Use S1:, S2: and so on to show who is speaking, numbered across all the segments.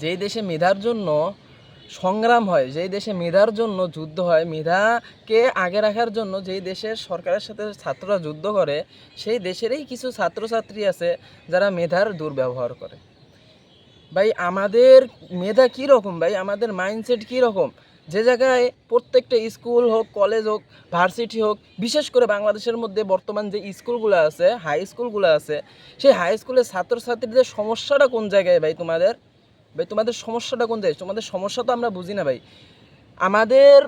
S1: যেই দেশে মেধার জন্য সংগ্রাম হয়, যেই দেশে মেধার জন্য যুদ্ধ হয়, মেধাকে আগে রাখার জন্য যেই দেশের সরকারের সাথে ছাত্ররা যুদ্ধ করে, সেই দেশেরই কিছু ছাত্রছাত্রী আছে যারা মেধার দুর্ব্যবহার করে। ভাই, আমাদের মেধা কী রকম? ভাই, আমাদের মাইন্ডসেট কী রকম? যে জায়গায় প্রত্যেকটা স্কুল হোক কলেজ হোক ভার্সিটি হোক, বিশেষ করে বাংলাদেশের মধ্যে বর্তমান যে স্কুলগুলো আছে হাই স্কুলগুলো আছে, সেই হাই স্কুলের ছাত্রছাত্রীদের সমস্যাটা কোন জায়গায় ভাই তোমাদের? ভাই, তোমাদের সমস্যাটা কোন জায়গায় তোমাদের সমস্যা তো আমরা বুঝি না ভাই। আমাদের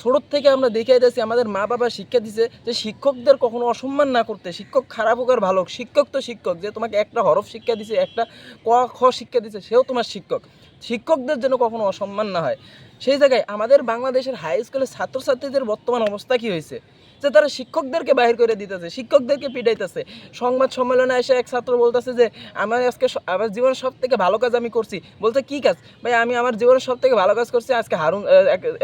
S1: ছোটোর থেকে আমরা দেখে যাচ্ছি আমাদের মা বাবা শিক্ষা দিছে যে শিক্ষকদের কখনো অসম্মান না করতে। শিক্ষক খারাপ হোক আর ভালো শিক্ষক তো শিক্ষক। যে তোমাকে একটা হরফ শিক্ষা দিছে, একটা ক, খ শিক্ষা দিছে, সেও তোমার শিক্ষক। শিক্ষকদের যেন কখনো অসম্মান না হয়। সেই জায়গায় আমাদের বাংলাদেশের হাই স্কুলের ছাত্রছাত্রীদের বর্তমান অবস্থা কি হয়েছে? যে তারা শিক্ষকদেরকে বাহির করে দিতেছে, শিক্ষকদেরকে পিটাইতেছে। সংবাদ সম্মেলনে এসে এক ছাত্র বলতেছে যে, আমার আজকে আমার জীবনের সব থেকে ভালো কাজ আমি করছি। বলতে কি কাজ? ভাই, আমি আমার জীবনের সব থেকে ভালো কাজ করছি, আজকে হারুন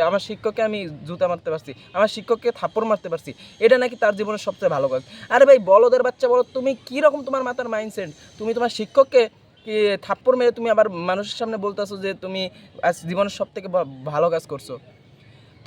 S1: আমার শিক্ষককে আমি জুতা মারতে পারছি, আমার শিক্ষককে থাপ্পড় মারতে পারছি। এটা নাকি তার জীবনের সবচেয়ে ভালো কাজ? আরে ভাই, বলদের বাচ্চা বলো, তুমি কীরকম তোমার মাথার মাইন্ডসেট তুমি তোমার শিক্ষককে কি থাপ্পড় মেরে তুমি আবার মানুষের সামনে বলতেছো যে তুমি আজ জীবনের সব থেকে ভালো কাজ করছ?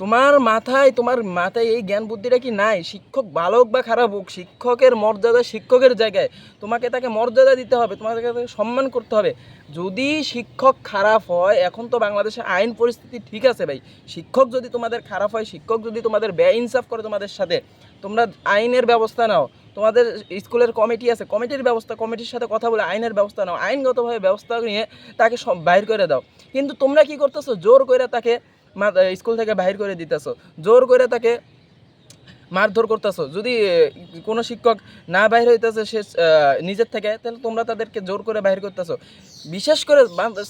S1: তোমার মাথায় তোমার মাথায় এই জ্ঞান বুদ্ধিটা কি নাই? শিক্ষক ভালো হোক বা খারাপ হোক, শিক্ষকের মর্যাদা শিক্ষকের জায়গায়। তোমাকে তাকে মর্যাদা দিতে হবে, তোমাকে তাকে সম্মান করতে হবে। যদি শিক্ষক খারাপ হয়, এখন তো বাংলাদেশে আইন পরিস্থিতি ঠিক আছে ভাই। শিক্ষক যদি তোমাদের খারাপ হয়, শিক্ষক যদি তোমাদের ব্যয় ইনসাফ করে তোমাদের সাথে, তোমরা আইনের ব্যবস্থা নাও। তোমাদের স্কুলের কমিটি আছে, কমিটির ব্যবস্থা, কমিটির সাথে কথা বলে আইনের ব্যবস্থা নাও, আইনগতভাবে ব্যবস্থা নিয়ে তাকে বাইর করে দাও। কিন্তু তোমরা কি করতেছো? জোর করে তাকে স্কুল থেকে বাহির করে দিতেছো। জোর করে তাকে মারধর করতেছো। যদি কোনো শিক্ষক না বাইর হইতেছে, সে নিজের থেকে, তাহলে তোমরা তাদেরকে জোর করে বাহির করতেছো। বিশেষ করে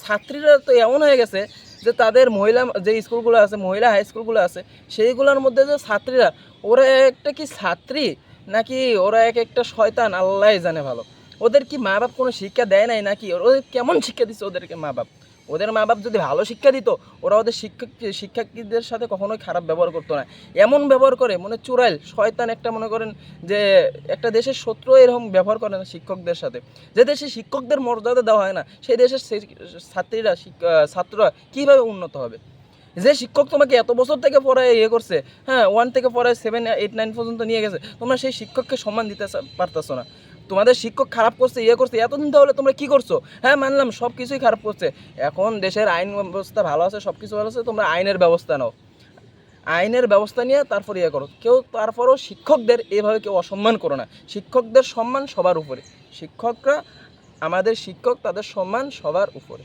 S1: ছাত্রীরা তো এমন হয়ে গেছে যে তাদের মহিলা, যে স্কুলগুলো আছে, মহিলা হাই স্কুলগুলো আছে, সেইগুলোর মধ্যে যে ছাত্রীরা, ওরা একটা কি ছাত্রী? নাকি ওরা এক একটা শয়তান আল্লাহ জানে ভালো। ওদের কি মা বাপ কোনো শিক্ষা দেয় নাই নাকি? ওদের কেমন শিক্ষা দিচ্ছে ওদেরকে মা বাপ ওদের মা বাপ যদি ভালো শিক্ষা দিত, ওরা ওদের শিক্ষক শিক্ষার্থীদের সাথে কখনোই খারাপ ব্যবহার করতো না। এমন ব্যবহার করে, মনে চুরাইল, শয়তান একটা মনে করেন যে, একটা দেশের শত্রু এরকম ব্যবহার করে না শিক্ষকদের সাথে। যে দেশে শিক্ষকদের মর্যাদা দেওয়া হয় না, সেই দেশের ছাত্রীরা ছাত্ররা কীভাবে উন্নত হবে? যে শিক্ষক তোমাকে এত বছর থেকে পড়ায় ইয়ে করছে হ্যাঁ ওয়ান থেকে পড়ায় সেভেন এইট নাইন পর্যন্ত নিয়ে গেছে, তোমরা সেই শিক্ষককে সম্মান দিতে পারতেছো না। তোমাদের শিক্ষক খারাপ করছে ইয়ে করছে, এতদিন তাহলে তোমরা কি করছ? হ্যাঁ মানলাম সব কিছুই খারাপ করছে। এখন দেশের আইন ব্যবস্থা ভালো আছে সব কিছু ভালো আছে, তোমরা আইনের ব্যবস্থা নাও। আইনের ব্যবস্থা নিয়ে তারপর ইয়ে করো। কেউ তারপরও শিক্ষকদের এভাবে কেউ অসম্মান করো না। শিক্ষকদের সম্মান সবার উপরে। শিক্ষকরা, আমাদের শিক্ষক, তাদের সম্মান সবার উপরে।